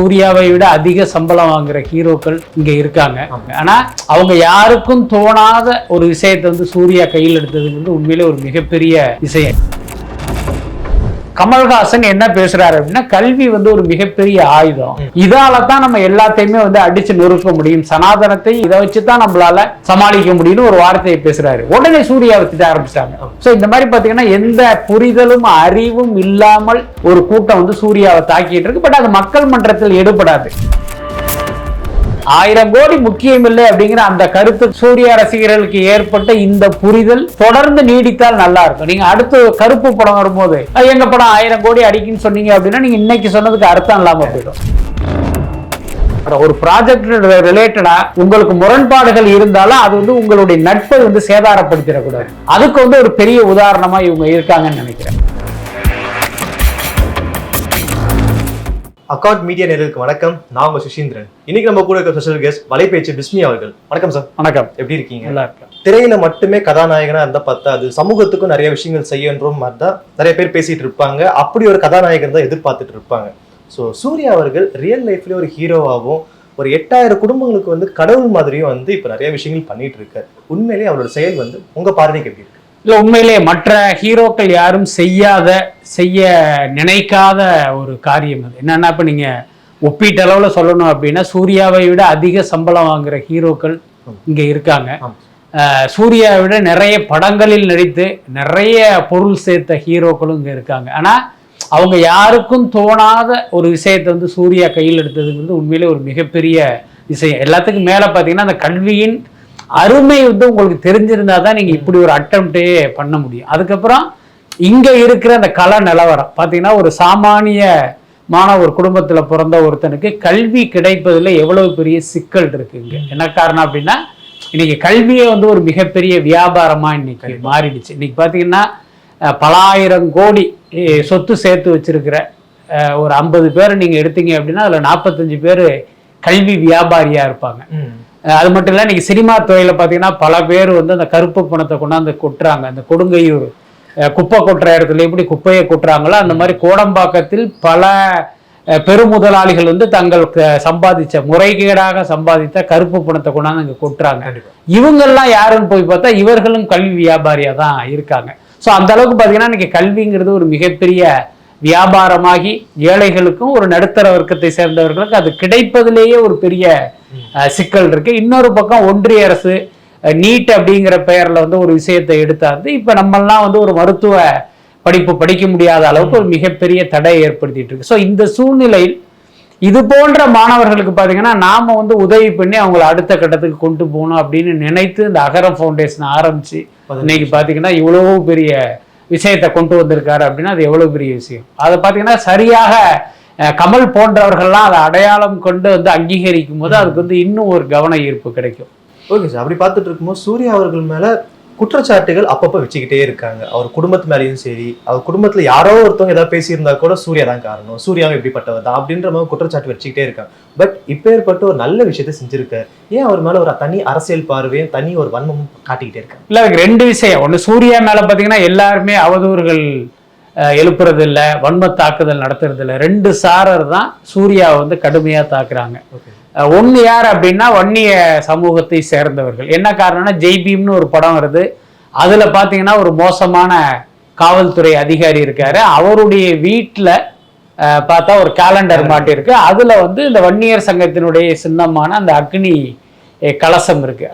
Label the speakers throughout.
Speaker 1: சூர்யாவை விட அதிக சம்பளம் வாங்குற ஹீரோக்கள் இங்க இருக்காங்க. ஆனா அவங்க யாருக்கும் தோணாத ஒரு விஷயத்தை வந்து சூர்யா கையில் எடுத்ததுங்கிறது உண்மையிலே ஒரு மிகப்பெரிய விஷயம். கமல்ஹாசன் என்ன பேசுறாரு அப்படின்னா கல்வி வந்து ஒரு மிகப்பெரிய ஆயுதம். இதால தான் நம்ம எல்லாத்தையுமே வந்து அடிச்சு நொறுக்க முடியும். சனாதனத்தை இதை வச்சு தான் நம்மளால சமாளிக்க முடியும்னு ஒரு வார்த்தையை பேசுறாரு. உடனே சூர்யா வச்சுட்டு ஆரம்பிச்சிட்டாங்க சோ இந்த மாதிரி பாத்தீங்கன்னா எந்த புரிதலும் அறிவும் இல்லாமல் ஒரு கூட்டம் வந்து சூர்யாவை தாக்கிட்டு இருக்கு. பட் அது மக்கள் மன்றத்தில் எடுபடாது. ஆயிரம் கோடி முக்கியம் இல்லை அப்படிங்கிற அந்த கருத்து சூர்யா ரசிகர்களுக்கு ஏற்பட்ட இந்த புரிதல் தொடர்ந்து நீடித்தால் நல்லா இருக்கும். நீங்க அடுத்து கருப்பு படம் வரும்போது எங்க படம் ஆயிரம் கோடி அடிக்குன்னு சொன்னீங்க அப்படின்னா நீங்க இன்னைக்கு சொன்னதுக்கு அர்த்தம் இல்லாம போயிடும். அப்புறம் ஒரு ப்ராஜெக்ட் ரிலேட்டடா உங்களுக்கு முரண்பாடுகள் இருந்தாலும் அது வந்து உங்களுடைய நட்பை வந்து சேதாரப்படுத்திடக்கூடாது. அதுக்கு வந்து ஒரு பெரிய உதாரணமா இவங்க இருக்காங்கன்னு நினைக்கிறேன்.
Speaker 2: அக்காட் மீடியா நேர்களுக்கு வணக்கம். நான் உங்க சுஷீந்திரன் இன்னைக்கு நம்ம கூட இருக்க ஸ்பெஷல் கெஸ்ட் வலைபேச்சு பிஸ்மி அவர்கள். வணக்கம் சார்
Speaker 1: வணக்கம்.
Speaker 2: எப்படி இருக்கீங்க?
Speaker 1: நல்லா இருக்கேன்.
Speaker 2: திரையில மட்டுமே கதாநாயகனா இருந்தா பத்தாது சமூகத்துக்கும் நிறைய விஷயங்கள் செய்யன்ற மாதிரி தான் நிறைய பேர் பேசிட்டு இருப்பாங்க. அப்படி ஒரு கதாநாயகன் தான் எதிர்பார்த்துட்டு இருப்பாங்க. ஸோ சூர்யா அவர்கள் ரியல் லைஃப்ல ஒரு ஹீரோவாகவும் ஒரு எட்டாயிரம் குடும்பங்களுக்கு வந்து கடவுள் மாதிரியும் வந்து இப்போ நிறைய விஷயங்கள் பண்ணிட்டு இருக்காரு. உண்மையிலேயே அவரோட செயல் வந்து உங்க பார்வைக்கு எப்படி இருக்கு?
Speaker 1: இல்ல உண்மையிலே மற்ற ஹீரோக்கள் யாரும் செய்யாத செய்ய நினைக்காத ஒரு காரியம் அது. என்னன்னா இப்ப நீங்க ஒப்பீட்டளவுல சொல்லணும் அப்படின்னா சூர்யாவை விட அதிக சம்பளம் வாங்குற ஹீரோக்கள் இங்க இருக்காங்க. சூர்யாவை விட நிறைய படங்களில் நடித்து நிறைய பொருள் சேர்த்த ஹீரோக்களும் இங்க இருக்காங்க. ஆனா அவங்க யாருக்கும் தோணாத ஒரு விஷயத்தை வந்து சூர்யா கையில் எடுத்ததுங்கிறது உண்மையிலே ஒரு மிகப்பெரிய விஷயம். எல்லாத்துக்கும் மேல பாத்தீங்கன்னா அந்த கல்வியின் அருமை வந்து உங்களுக்கு தெரிஞ்சிருந்தா தான் நீங்க இப்படி ஒரு அட்டம்ப்டே பண்ண முடியும். அதுக்கப்புறம் இங்க இருக்கிற அந்த கல நிலவரம். பாத்தீங்கன்னா ஒரு சாமானிய மான ஒரு குடும்பத்துல பிறந்த ஒருத்தனுக்கு கல்வி கிடைப்பதில் எவ்வளவு பெரிய சிக்கல் இருக்கு இங்க. என்ன காரணம் அப்படின்னா இன்னைக்கு கல்வியே வந்து ஒரு மிகப்பெரிய வியாபாரமா இன்னைக்கு மாறிடுச்சு. இன்னைக்கு பாத்தீங்கன்னா அஹ், பலாயிரம் கோடி சொத்து சேர்த்து வச்சிருக்கிற ஒரு ஐம்பது பேரை நீங்க எடுத்தீங்க அப்படின்னா அதுல நாற்பத்தஞ்சு பேர் கல்வி வியாபாரியா இருப்பாங்க. அது மட்டும் இல்லை இன்னைக்கு சினிமா துறையில் பார்த்தீங்கன்னா பல பேர் வந்து அந்த கருப்பு பணத்தை கொண்டாந்து கொட்டுறாங்க. அந்த கொடுங்கையூர் குப்பை கொட்டுற இடத்துல எப்படி குப்பையை கொட்டுறாங்களோ அந்த மாதிரி கோடம்பாக்கத்தில் பல பெருமுதலாளிகள் வந்து தங்கள் சம்பாதிச்ச முறைகேடாக சம்பாதித்த கருப்பு பணத்தை கொண்டாந்து அங்கே கொட்டுறாங்க. இவங்கெல்லாம் யாருன்னு போய் பார்த்தா இவர்களும் கல்வி வியாபாரியா தான் இருக்காங்க. ஸோ அந்த அளவுக்கு பார்த்தீங்கன்னா இன்னைக்கு கல்விங்கிறது ஒரு மிகப்பெரிய வியாபாரமாகி ஏழைகளுக்கும் ஒரு நடுத்தர வர்க்கத்தை சேர்ந்தவர்களுக்கு அது கிடைப்பதிலேயே ஒரு பெரிய சிக்கல் இருக்கு. இன்னொரு பக்கம் ஒன்றிய அரசு நீட் அப்படிங்கிற பெயர்ல வந்து ஒரு விஷயத்தை எடுத்தாந்து இப்ப நம்மெல்லாம் வந்து ஒரு மருத்துவ படிப்பு படிக்க முடியாத அளவுக்கு ஒரு மிகப்பெரிய தடை ஏற்படுத்திட்டு இருக்கு. ஸோ இந்த சூழ்நிலையில் இது போன்ற மாணவர்களுக்கு பார்த்தீங்கன்னா நாம வந்து உதவி பண்ணி அவங்கள அடுத்த கட்டத்துக்கு கொண்டு போகணும் அப்படின்னு நினைத்து இந்த அகரம் ஃபவுண்டேஷன் ஆரம்பிச்சு இன்னைக்கு பார்த்தீங்கன்னா இவ்வளவு பெரிய விஷயத்தை கொண்டு வந்திருக்காரு அப்படின்னா அது எவ்வளவு பெரிய விஷயம். அதை பார்த்தீங்கன்னா சரியாக கமல் போன்றவர்கள்லாம் அதை அடையாளம் கொண்டு வந்து அங்கீகரிக்கும் போது அதுக்கு வந்து இன்னும் ஒரு கவன ஈர்ப்பு கிடைக்கும்.
Speaker 2: ஓகே சார் அப்படி பார்த்துட்டு இருக்கும்போது சூர்யா அவர்கள் மேல குற்றச்சாட்டுகள் அப்பப்போ வச்சுக்கிட்டே இருக்காங்க. அவர் குடும்பத்து மேலேயும் சரி அவர் குடும்பத்தில் யாரோ ஒருத்தவங்க ஏதாவது பேசியிருந்தா கூட சூர்யா தான் காரணம். சூர்யாவும் எப்படிப்பட்டவர் தான் அப்படின்ற மாதிரி குற்றச்சாட்டு வச்சுக்கிட்டே இருக்காங்க. பட் இப்பேற்பட்ட ஒரு நல்ல விஷயத்தை செஞ்சிருக்காரு ஏன் அவர் மேல ஒரு தனி அரசியல் பார்வையும் தனி ஒரு வன்மமும் காட்டிக்கிட்டே இருக்காங்க?
Speaker 1: இல்லை ரெண்டு விஷயம். ஒன்று சூர்யா மேலே பார்த்தீங்கன்னா எல்லாருமே அவதூறுகள் எழுப்புறது இல்ல வன்ம தாக்குதல் நடத்துறது இல்ல ரெண்டு சாரர் தான் சூர்யாவை வந்து கடுமையா தாக்குறாங்க. ஒண்ணு யார் அப்படின்னா வன்னிய சமூகத்தை சேர்ந்தவர்கள். என்ன காரணம்னா ஜெய்பீம்னு ஒரு படம் வருது. அதுல பாத்தீங்கன்னா ஒரு மோசமான காவல்துறை அதிகாரி இருக்காரு. அவருடைய வீட்டில் பார்த்தா ஒரு கேலண்டர் மாட்டிருக்கு அதுல வந்து இந்த வன்னியர் சங்கத்தினுடைய சின்னமான அந்த அக்னி கலசம் இருக்கு.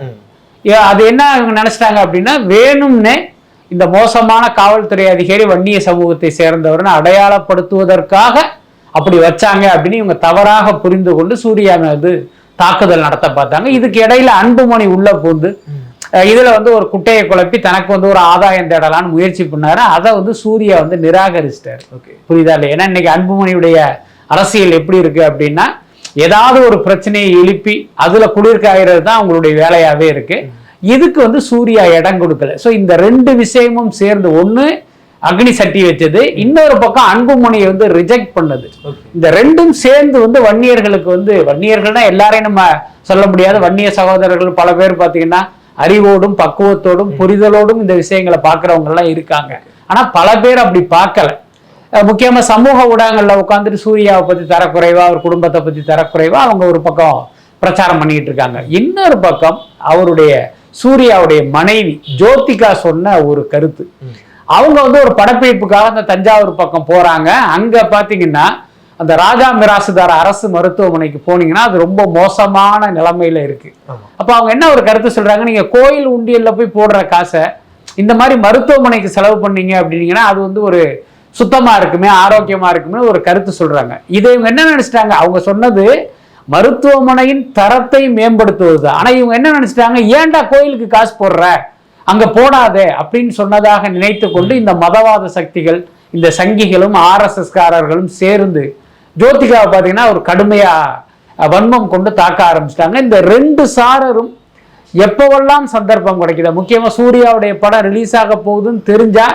Speaker 1: அது என்ன இவங்க நினைச்சிட்டாங்க அப்படின்னா வேணும்னே இந்த மோசமான காவல்துறை அதிகாரி வன்னிய சமூகத்தை சேர்ந்தவர்னு அடையாளப்படுத்துவதற்காக அப்படி வச்சாங்க அப்படின்னு இவங்க தவறாக புரிந்து கொண்டு சூர்யா மீது தாக்குதல் நடத்த பார்த்தாங்க. இதுக்கு இடையில அன்புமணி உள்ள பூந்து இதுல வந்து ஒரு குட்டையை குழப்பி தனக்கு வந்து ஒரு ஆதாயம் தேடலான்னு முயற்சி பண்ணாரு. அதை வந்து சூர்யா வந்து நிராகரிச்சிட்டாரு.
Speaker 2: ஓகே
Speaker 1: புரியுதா இல்லையா? ஏன்னா இன்னைக்கு அன்புமணியுடைய அரசியல் எப்படி இருக்கு அப்படின்னா ஏதாவது ஒரு பிரச்சனையை எழுப்பி அதுல குளிர்காயறது தான் அவங்களுடைய வேலையாவே இருக்கு. இதுக்கு வந்து சூர்யா இடம் கொடுக்கல? ஸோ இந்த ரெண்டு விஷயமும் சேர்ந்து ஒன்று அக்னி சட்டி வச்சது. இன்னொரு பக்கம் அன்புமணியை வந்து ரிஜெக்ட் பண்ணது. இந்த ரெண்டும் சேர்ந்து வந்து வன்னியர்களுக்கு வந்து வன்னியர்கள்னா எல்லாரையும் நம்ம சொல்ல முடியாது. வன்னிய சகோதரர்கள் பல பேர் பார்த்தீங்கன்னா அறிவோடும் பக்குவத்தோடும் புரிதலோடும் இந்த விஷயங்களை பார்க்குறவங்க எல்லாம் இருக்காங்க. ஆனால் பல பேர் அப்படி பார்க்கல. முக்கியமாக முக்கியமா சமூக ஊடகங்களில் உட்காந்துட்டு சூர்யாவை பத்தி தரக்குறைவா அவர் குடும்பத்தை பத்தி தரக்குறைவா அவங்க ஒரு பக்கம் பிரச்சாரம் பண்ணிட்டு இருக்காங்க. இன்னொரு பக்கம் அவருடைய சூர்யாவுடைய மனைவி ஜோதிகா சொன்ன ஒரு கருத்து. அவங்க வந்து ஒரு படப்பிடிப்புக்காக அந்த தஞ்சாவூர் பக்கம் போறாங்க. அங்க பாத்தீங்கன்னா அந்த ராஜா மிராசுதார் அரசு மருத்துவமனைக்கு போனீங்கன்னா அது ரொம்ப மோசமான நிலைமையில இருக்கு. அப்போ அவங்க என்ன ஒரு கருத்து சொல்றாங்க? நீங்க கோயில் உண்டியல்ல போய் போடுற காசை இந்த மாதிரி மருத்துவமனைக்கு செலவு பண்ணீங்க அப்படின்னீங்கன்னா அது வந்து ஒரு சுத்தமா இருக்குமே ஆரோக்கியமா இருக்குமே ஒரு கருத்து சொல்றாங்க. இதை இவங்க என்ன நினைச்சிட்டாங்க? அவங்க சொன்னது மருத்துவமனையின் தரத்தை மேம்படுத்துவது. ஆனா இவங்க என்ன நினைச்சிட்டாங்க? ஏன்டா கோயிலுக்கு காசு போடுற? அங்க போடாதே அப்படின்னு சொன்னதாக நினைத்து கொண்டு இந்த மதவாத சக்திகள் இந்த சங்கிகளும் ஆர்எஸ்எஸ் காரர்களும் சேர்ந்து ஜோதிகாவை பார்த்தீங்கன்னா ஒரு கடுமையா வன்மம் கொண்டு தாக்க ஆரம்பிச்சிட்டாங்க. இந்த ரெண்டு சாரரும் எப்பவெல்லாம் சந்தர்ப்பம் கிடைக்குது முக்கியமா சூர்யாவுடைய படம் ரிலீஸ் ஆக போகுதுன்னு தெரிஞ்சா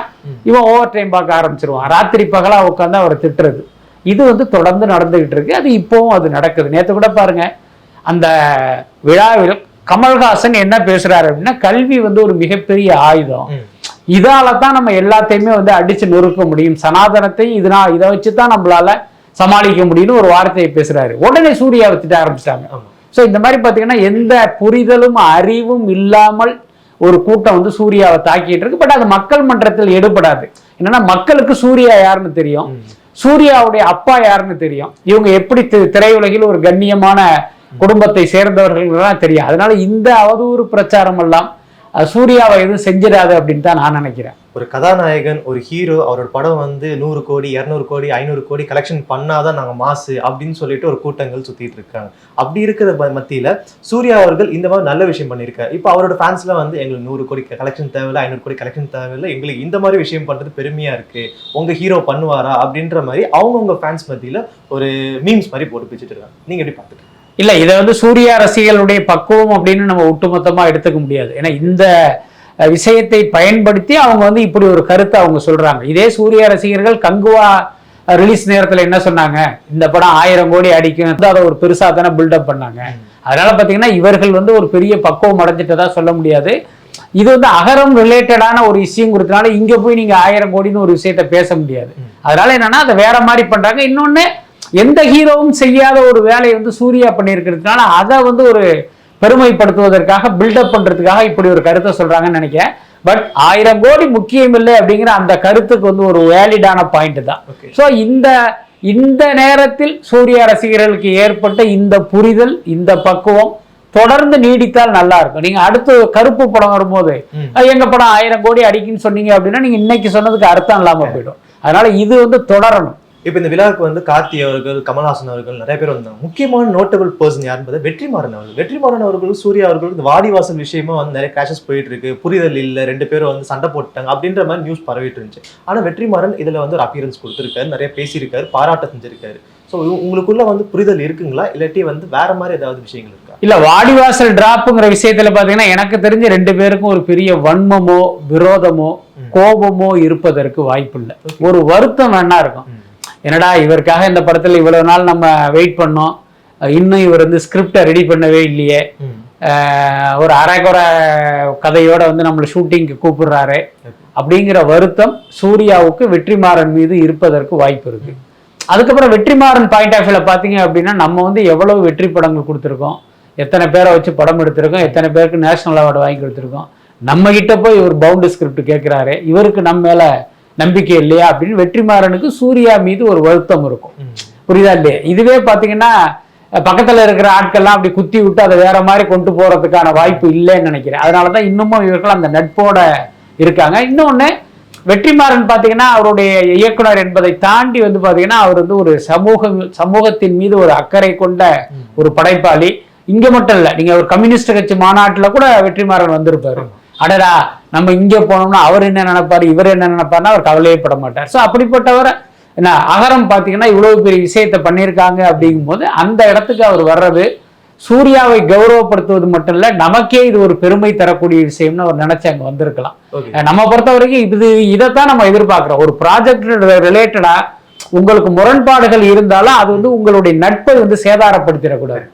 Speaker 1: இவன் ஓவர் டைம் பார்க்க ஆரம்பிச்சிருவான். ராத்திரி பகலா உட்காந்து அவரை திட்டுறது. இது வந்து தொடர்ந்து நடந்துகிட்டு இருக்கு அது இப்போவும் அது நடக்குது. நேத்து கூட பாருங்க அந்த விழாவில் கமல்ஹாசன் என்ன பேசுறாரு அப்படின்னா கல்வி வந்து ஒரு மிகப்பெரிய ஆயுதம். இதால தான் நம்ம எல்லாத்தையுமே வந்து அடிச்சு நொறுக்க முடியும். சனாதனத்தை இதனா இதை வச்சு தான் நம்மளால சமாளிக்க முடியும்னு ஒரு வார்த்தையை பேசுறாரு. உடனே சூர்யாவை திட்ட ஆரம்பிச்சிட்டாங்க. ஸோ இந்த மாதிரி பார்த்தீங்கன்னா எந்த புரிதலும் அறிவும் இல்லாமல் ஒரு கூட்டம் வந்து சூர்யாவை தாக்கிட்டு இருக்கு. பட் அது மக்கள் மன்றத்தில் எடுபடாது என்னன்னா மக்களுக்கு சூர்யா யாருன்னு தெரியும். சூர்யாவுடைய அப்பா யாருன்னு தெரியும். இவங்க எப்படி திரையுலகில் ஒரு கண்ணியமான குடும்பத்தை சேர்ந்தவர்கள் தெரியும். அதனால இந்த அவதூறு பிரச்சாரம் எல்லாம் சூர்யாவை எதுவும் செஞ்சிடாது அப்படின்னு தான் நான் நினைக்கிறேன்.
Speaker 2: ஒரு கதாநாயகன் ஒரு ஹீரோ அவரோட படம் வந்து நூறு கோடி இரநூறு கோடி ஐநூறு கோடி கலெக்ஷன் பண்ணாதான் நாங்கள் மாசு அப்படின்னு சொல்லிட்டு ஒரு கூட்டங்கள் சுற்றிட்டு இருக்காங்க. அப்படி இருக்கிற மத்தியில் சூர்யா அவர்கள் இந்த மாதிரி நல்ல விஷயம் பண்ணியிருக்காரு. இப்போ அவரோட ஃபேன்ஸ்லாம் வந்து எங்களுக்கு நூறு கோடி கலெக்ஷன் தேவையில்லை ஐநூறு கோடி கலெக்ஷன் தேவையில்லை எங்களுக்கு இந்த மாதிரி விஷயம் பண்ணுறது பெருமையாக இருக்குது உங்கள் ஹீரோ பண்ணுவாரா அப்படின்ற மாதிரி அவங்கவுங்க ஃபேன்ஸ் மத்தியில் ஒரு மீம்ஸ் மாதிரி போட்டு பிடிச்சிட்டு இருக்காங்க. நீங்கள் எப்படி பார்த்துட்டு
Speaker 1: இல்லை இதை வந்து சூர்யா ரசிகர்களுடைய பக்குவம் அப்படின்னு நம்ம ஒட்டுமொத்தமாக எடுத்துக்க முடியாது. ஏன்னா இந்த விஷயத்தை பயன்படுத்தி அவங்க வந்து இப்படி ஒரு கருத்தை அவங்க சொல்றாங்க. இதே சூர்யா ரசிகர்கள் கங்குவா ரிலீஸ் நேரத்தில் என்ன சொன்னாங்க? இந்த படம் ஆயிரம் கோடி அடிக்கும். அதை ஒரு பெருசாக தானே பில்டப் பண்ணாங்க. அதனால பார்த்தீங்கன்னா இவர்கள் வந்து ஒரு பெரிய பக்குவம் அடைஞ்சிட்டதா சொல்ல முடியாது. இது வந்து அகரம் ரிலேட்டடான ஒரு விஷயம் கொடுத்தனால இங்கே போய் நீங்கள் ஆயிரம் கோடின்னு ஒரு விஷயத்த பேச முடியாது. அதனால என்னன்னா அதை வேற மாதிரி பண்ணுறாங்க இன்னொன்று எந்த ஹீரோவும் செய்யாத ஒரு வேலையை வந்து சூர்யா பண்ணியிருக்கிறதுனால அதை வந்து ஒரு பெருமைப்படுத்துவதற்காக பில்டப் பண்றதுக்காக இப்படி ஒரு கருத்தை சொல்றாங்கன்னு நினைக்கிறேன். பட் ஆயிரம் கோடி முக்கியம் இல்லை அப்படிங்கிற அந்த கருத்துக்கு வந்து ஒரு வேலிடான பாயிண்ட் தான். ஸோ இந்த இந்த நேரத்தில் சூர்யா ரசிகர்களுக்கு ஏற்பட்ட இந்த புரிதல் இந்த பக்குவம் தொடர்ந்து நீடித்தால் நல்லா இருக்கும். நீங்க அடுத்து கருப்பு படம் வரும்போது எங்க படம் ஆயிரம் கோடி அடிக்குன்னு சொன்னீங்க அப்படின்னா நீங்க இன்னைக்கு சொன்னதுக்கு அர்த்தம் இல்லாம போயிடும். அதனால இது வந்து தொடரணும்.
Speaker 2: இப்போ இந்த விழாவுக்கு வந்து கார்த்தி அவர்கள் கமல்ஹாசன் அவர்கள் நிறைய பேர் வந்தாங்க முக்கியமான நோட்டபிள் பர்சன் யாருன்னு பார்த்தா வெற்றிமாறன் அவர்கள். வெற்றிமாறன் அவர்கள் சூர்யா அவர்கள் இந்த வாடிவாசல் விஷயமா வந்து நிறைய கிராஷஸ் போயிட்டு இருக்கு. புரிதல் இல்ல ரெண்டு பேரும் வந்து சண்டை போட்டாங்க அப்படின்ற மாதிரி நியூஸ் பரவிட்டு இருந்துச்சு. ஆனா வெற்றிமாறன் இதுல வந்து ஒரு அப்பியரன்ஸ் கொடுத்திருக்காரு நிறைய பேசியிருக்காரு பாராட்ட செஞ்சிருக்காரு. ஸோ உங்களுக்குள்ள வந்து புரிதல் இருக்குங்களா? இல்லாட்டி வந்து வேற மாதிரி ஏதாவது விஷயங்கள் இருக்கா?
Speaker 1: இல்ல வாடிவாசல் டிராப்புங்கிற விஷயத்துல பாத்தீங்கன்னா எனக்கு தெரிஞ்ச ரெண்டு பேருக்கும் ஒரு பெரிய வன்மமோ விரோதமோ கோபமோ இருப்பதற்கு வாய்ப்பு இல்லை ஒரு வருத்தம் வேணா இருக்கும். என்னடா இவருக்காக இந்த படத்துல இவ்வளவு நாள் நம்ம வெயிட் பண்ணோம். இன்னும் இவர் வந்து ஸ்கிரிப்டை ரெடி பண்ணவே இல்லையே. ஒரு அரைகுறை கதையோட வந்து நம்மளை ஷூட்டிங்க்கு கூப்பிடுறாரு. அப்படிங்கிற வருத்தம் சூர்யாவுக்கு வெற்றிமாறன் மீது இருப்பதற்கு வாய்ப்பு இருக்கு. அதுக்கப்புறம் வெற்றிமாறன் பாயிண்ட் ஆஃப் வியூல பாத்தீங்க அப்படின்னா நம்ம வந்து எவ்வளவு வெற்றி படங்கள் கொடுத்துருக்கோம். எத்தனை பேரை வச்சு படம் எடுத்திருக்கோம். எத்தனை பேருக்கு நேஷனல் அவார்டு வாங்கி கொடுத்துருக்கோம். நம்ம கிட்ட போய் ஒரு பவுண்டு ஸ்கிரிப்ட் கேட்கிறாரு இவருக்கு நம்ம மேல நம்பிக்கை இல்லையா அப்படின்னு வெற்றிமாறனுக்கு சூர்யா மீது ஒரு வருத்தம் இருக்கும். புரியுதா இல்லையா? இதுவே பாத்தீங்கன்னா பக்கத்துல இருக்கிற ஆட்கள்லாம் அப்படி குத்தி விட்டு அதை வேற மாதிரி கொண்டு போறதுக்கான வாய்ப்பு இல்லைன்னு நினைக்கிறேன். அதனாலதான் இன்னமும் இவர்கள் அந்த நட்போட இருக்காங்க. இன்னொன்னு வெற்றிமாறன் பாத்தீங்கன்னா அவருடைய இயக்குனர் என்பதை தாண்டி வந்து பாத்தீங்கன்னா அவர் வந்து ஒரு சமூக சமூகத்தின் மீது ஒரு அக்கறை கொண்ட ஒரு படைப்பாளி. இங்க மட்டும் இல்ல நீங்க ஒரு கம்யூனிஸ்ட் கட்சி மாநாட்டுல கூட வெற்றிமாறன் வந்திருப்பாரு. அடடா நம்ம இங்க போனோம்னா அவர் என்ன நினைப்பாரு இவர் என்ன நினைப்பாருன்னா அவர் கவலையே பட மாட்டார். ஸோ அப்படிப்பட்டவர் என்ன அகரம் பார்த்தீங்கன்னா இவ்வளவு பெரிய விஷயத்தை பண்ணியிருக்காங்க அப்படிங்கும்போது அந்த இடத்துக்கு அவர் வர்றது சூர்யாவை கௌரவப்படுத்துவது மட்டும் இல்ல நமக்கே இது ஒரு பெருமை தரக்கூடிய விஷயம்னு அவர் நினைச்சு அங்க வந்திருக்கலாம். நம்ம பொறுத்த வரைக்கும் இது இதைத்தான் நம்ம எதிர்பார்க்கிறோம். ஒரு ப்ராஜெக்ட் ரிலேட்டடா உங்களுக்கு முரண்பாடுகள் இருந்தாலும் அது வந்து உங்களுடைய நட்பை வந்து சேதாரப்படுத்திடக்கூடாது.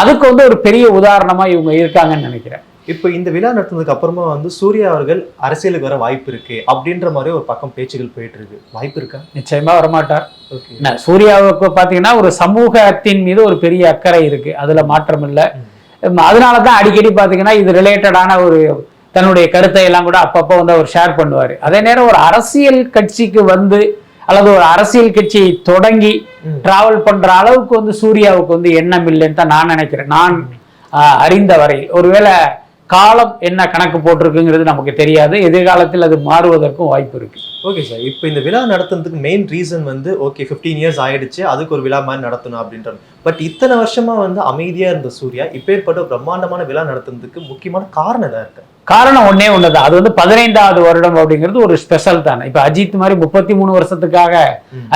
Speaker 1: அதுக்கு வந்து ஒரு பெரிய உதாரணமா இவங்க இருக்காங்கன்னு நினைக்கிறேன்.
Speaker 2: இப்போ இந்த விழா நடத்தினதுக்கு அப்புறமா வந்து சூர்யா அவர்கள் அரசியலுக்கு வர வாய்ப்பு இருக்கு அப்படின்ற மாதிரி ஒரு பக்கம் பேச்சுகள் போயிட்டு இருக்கு. வாய்ப்பு இருக்கா?
Speaker 1: நிச்சயமா வரமாட்டார்.
Speaker 2: ஓகே.
Speaker 1: சூர்யாவுக்கு பார்த்தீங்கன்னா ஒரு சமூகத்தின் மீது ஒரு பெரிய அக்கறை இருக்கு. அதுல மாற்றம் இல்லை. அதனால தான் அடிக்கடி பார்த்தீங்கன்னா இது ரிலேட்டடான ஒரு தன்னுடைய கருத்தை எல்லாம் கூட அப்பப்போ வந்து அவர் ஷேர் பண்ணுவார். அதே நேரம் ஒரு அரசியல் கட்சிக்கு வந்து அல்லது ஒரு அரசியல் கட்சியை தொடங்கி. டிராவல் பண்ற அளவுக்கு வந்து சூர்யாவுக்கு வந்து எண்ணம் இல்லைன்னு தான் நான் நினைக்கிறேன். நான் அறிந்த வரையில். ஒருவேளை காலம் என்ன கணக்கு போட்டிருக்குங்கிறது நமக்கு தெரியாது. எதிர்காலத்தில் அது மாறுவதற்கும் வாய்ப்பு இருக்கு.
Speaker 2: ஓகே சார் இப்போ இந்த விழா நடத்துறதுக்கு மெயின் ரீசன் வந்து ஓகே 15 இயர்ஸ் ஆயிடுச்சு அதுக்கு ஒரு விழா மாதிரி நடத்தணும் அப்படின்றது பட் இத்தனை வருஷமா வந்து அமைதியா இருந்த சூர்யா இப்பேற்பட்ட பிரம்மாண்டமான விழா நடத்துறதுக்கு முக்கியமான காரணம் எதா இருக்கு?
Speaker 1: காரணம் ஒண்ணே ஒண்ணுதான் அது வந்து பதினைந்தாவது வருடம் அப்படிங்கிறது ஒரு ஸ்பெஷல் தானே. இப்ப அஜித் மாதிரி முப்பத்தி மூணு வருஷத்துக்காக.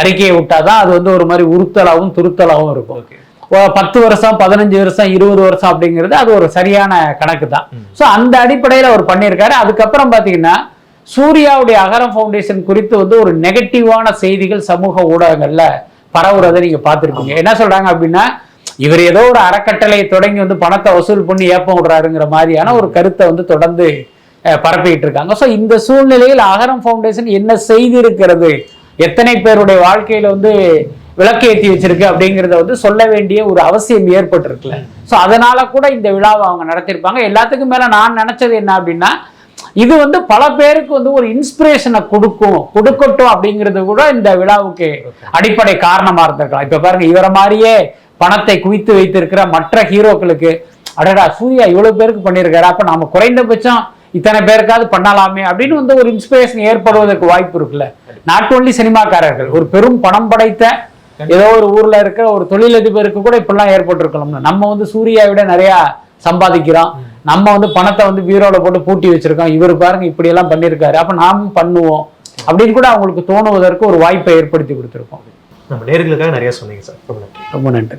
Speaker 1: அறிக்கையை விட்டாதான் அது வந்து ஒரு மாதிரி உறுத்தலாவும் துருத்தலாவும் இருக்கும்.
Speaker 2: ஓகே
Speaker 1: பத்து வருஷம் பதினஞ்சு வருஷம் இருபது வருஷம் அப்படிங்கிறது அது ஒரு சரியான கணக்கு தான். ஸோ அந்த அடிப்படையில் அவர் பண்ணியிருக்காரு. அதுக்கப்புறம் பார்த்தீங்கன்னா சூர்யாவுடைய அகரம் ஃபவுண்டேஷன் குறித்து வந்து ஒரு நெகட்டிவான செய்திகள் சமூக ஊடகங்கள்ல பரவுறதை நீங்க பார்த்துருப்பீங்க. என்ன சொல்றாங்க அப்படின்னா இவர் ஏதோ ஒரு அறக்கட்டளை தொடங்கி வந்து பணத்தை வசூல் பண்ணி ஏப்பம் விடுறாருங்கிற மாதிரியான ஒரு கருத்தை வந்து தொடர்ந்து அஹ், பரப்பிட்டு இருக்காங்க ஸோ இந்த சூழ்நிலையில் அகரம் ஃபவுண்டேஷன் என்ன செய்திருக்கிறது? எத்தனை பேருடைய வாழ்க்கையில வந்து விளக்கேற்றி வச்சிருக்கு அப்படிங்கிறத வந்து சொல்ல வேண்டிய ஒரு அவசியம் ஏற்பட்டிருக்குல்ல ஸோ அதனால கூட இந்த விழாவை அவங்க நடத்தியிருப்பாங்க. எல்லாத்துக்கும் மேல நான் நினைச்சது என்ன அப்படின்னா இது வந்து பல பேருக்கு வந்து ஒரு இன்ஸ்பிரேஷனை கொடுக்கும் கொடுக்கட்டும் அப்படிங்கிறது கூட இந்த விழாவுக்கு அடிப்படை காரணமா இருந்திருக்கலாம். இப்ப பாருங்க இவரை மாதிரியே பணத்தை குவித்து வைத்திருக்கிற மற்ற ஹீரோக்களுக்கு அடடா சூர்யா இவ்வளவு பேருக்கு பண்ணியிருக்காரு. அப்ப நாம குறைந்தபட்சம் இத்தனை பேருக்காவது பண்ணலாமே அப்படின்னு வந்து ஒரு இன்ஸ்பிரேஷன் ஏற்படுவதற்கு வாய்ப்பு இருக்குல்ல. நாட் ஒன்லி சினிமாக்காரர்கள் ஒரு பெரும் பணம் படைத்த ஏதோ ஒரு ஊர்ல இருக்கிற ஒரு தொழிலதிபருக்கு கூட இப்படிலாம் ஏற்பட்டிருக்கணும்னு நம்ம வந்து சூர்யாவை விட நிறைய சம்பாதிக்கிறோம். நம்ம வந்து பணத்தை வந்து பீரோல போட்டு பூட்டி வச்சிருக்கோம். இவர் பாருங்க இப்படி எல்லாம் பண்ணியிருக்காரு. அப்ப நாமும் பண்ணுவோம். அப்படின்னு கூட அவங்களுக்கு தோணுவதற்கு ஒரு வாய்ப்பை ஏற்படுத்தி கொடுத்துருக்கோம்.
Speaker 2: நம்ம நேர்களுக்காக நிறைய சொன்னீங்க சார். ரொம்ப நன்றி.
Speaker 1: ரொம்ப நன்றி.